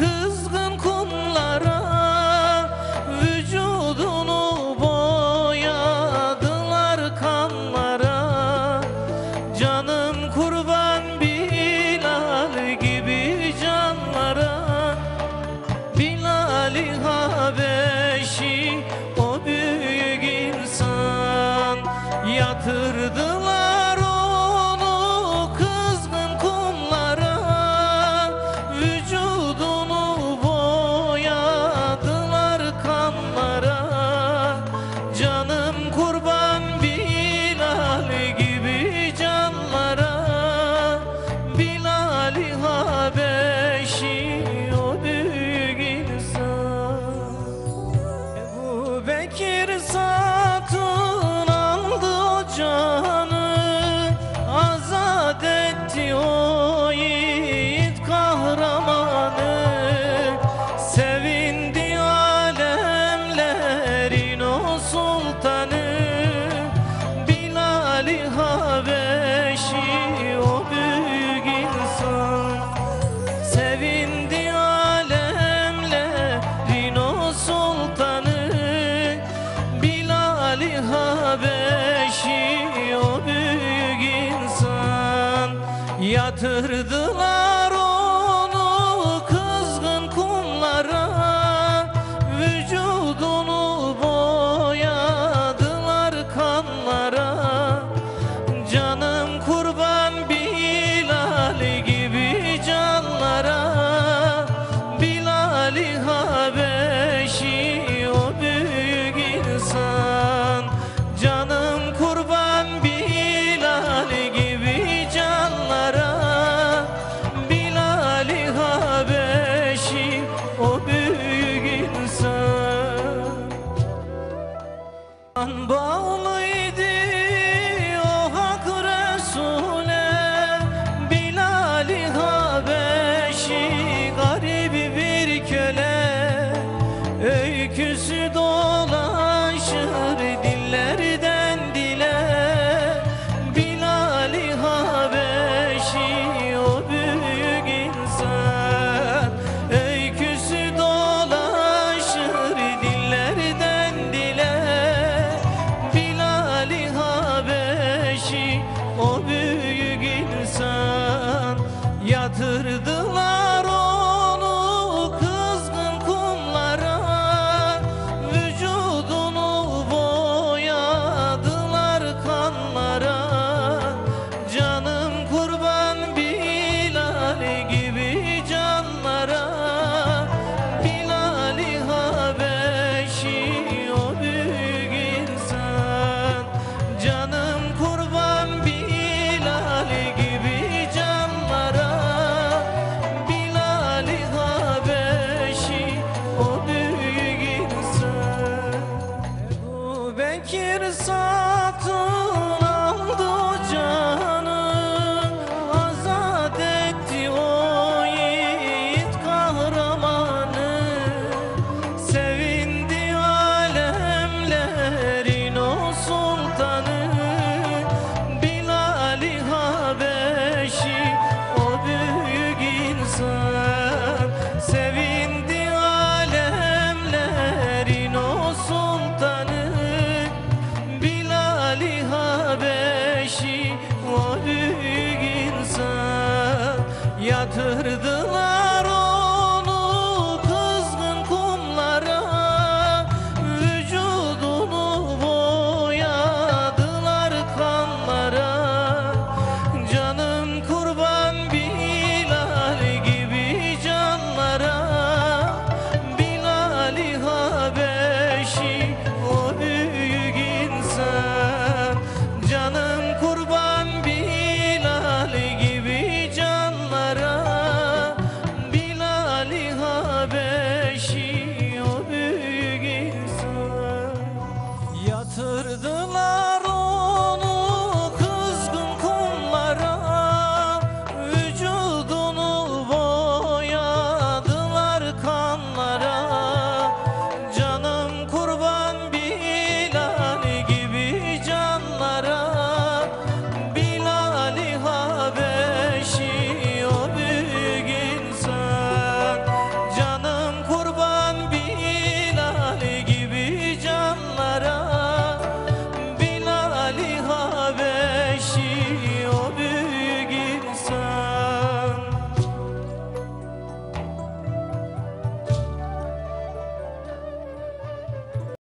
kızgın kumlara Vücudunu boyadılar kanlara. Canım kurban Bilal gibi canlara. Bilal Habeşi o büyük insan Yatırdılar Ali Habeşi o büyük insan. Yatırdılar Bağlıydı o hak Resul'e? Bilal-i bir köle. Öyküsü doğru